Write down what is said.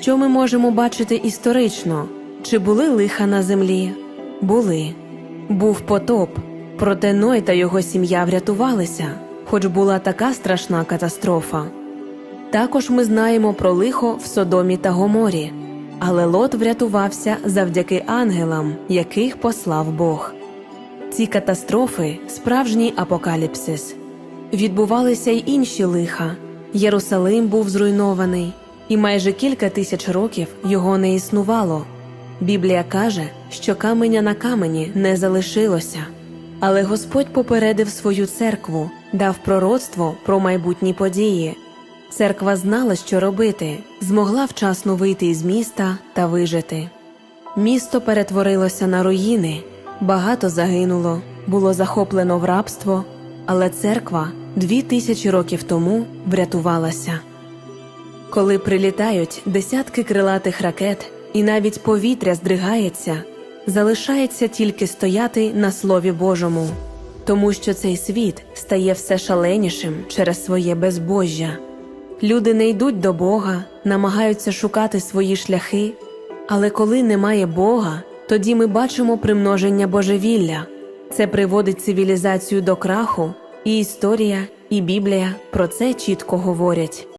Що ми можемо бачити історично? Чи були лиха на землі? Були. Був потоп, проте Ной та його сім'я врятувалися, хоч була така страшна катастрофа. Також ми знаємо про лихо в Содомі та Гоморі, але Лот врятувався завдяки ангелам, яких послав Бог. Ці катастрофи справжній апокаліпсис. Відбувалися й інші лиха. Єрусалим був зруйнований, і майже кілька тисяч років його не існувало. Біблія каже, що каменя на камені не залишилося. Але Господь попередив свою церкву, дав пророцтво про майбутні події. Церква знала, що робити, змогла вчасно вийти із міста та вижити. Місто перетворилося на руїни, багато загинуло, було захоплено в рабство, але церква дві тисячі років тому врятувалася. Коли прилітають десятки крилатих ракет і навіть повітря здригається, залишається тільки стояти на Слові Божому, тому що цей світ стає все шаленішим через своє безбожжя. Люди не йдуть до Бога, намагаються шукати свої шляхи, але коли немає Бога, тоді ми бачимо примноження божевілля. Це приводить цивілізацію до краху, і історія, і Біблія про це чітко говорять.